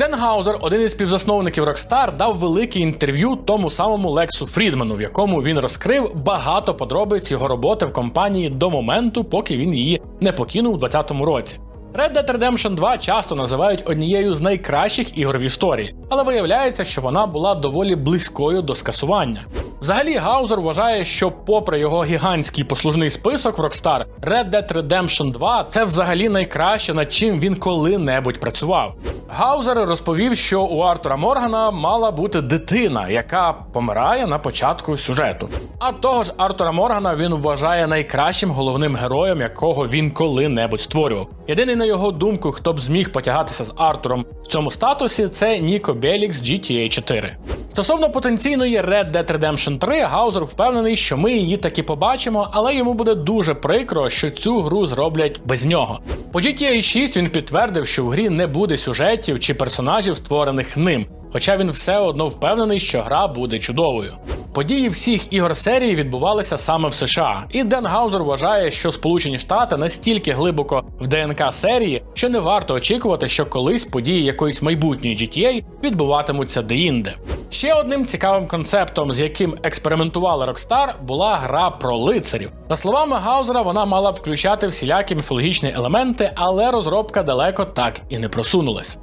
Ден Гаузер, один із співзасновників Rockstar, дав велике інтерв'ю тому самому Лексу Фрідману, в якому він розкрив багато подробиць його роботи в компанії до моменту, поки він її не покинув у 2020 році. Red Dead Redemption 2 часто називають однією з найкращих ігор в історії, але виявляється, що вона була доволі близькою до скасування. Взагалі, Гаузер вважає, що, попри його гігантський послужний список в Rockstar, Red Dead Redemption 2 це взагалі найкраще, над чим він коли-небудь працював. Гаузер розповів, що у Артура Моргана мала бути дитина, яка помирає на початку сюжету. А того ж Артура Моргана він вважає найкращим головним героєм, якого він коли-небудь створював. Єдиний, на його думку, хто б зміг потягатися з Артуром в цьому статусі, це Ніко Белік з GTA 4. Стосовно потенційної Red Dead Redemption 3, Гаузер впевнений, що ми її таки побачимо, але йому буде дуже прикро, що цю гру зроблять без нього. По GTA 6 він підтвердив, що в грі не буде сюжетів чи персонажів, створених ним. Хоча він все одно впевнений, що гра буде чудовою. Події всіх ігор серії відбувалися саме в США, і Ден Гаузер вважає, що Сполучені Штати настільки глибоко в ДНК серії, що не варто очікувати, що колись події якоїсь майбутньої GTA відбуватимуться деінде. Ще одним цікавим концептом, з яким експериментували Rockstar, була гра про лицарів. За словами Гаузера, вона мала б включати всілякі міфологічні елементи, але розробка далеко так і не просунулась.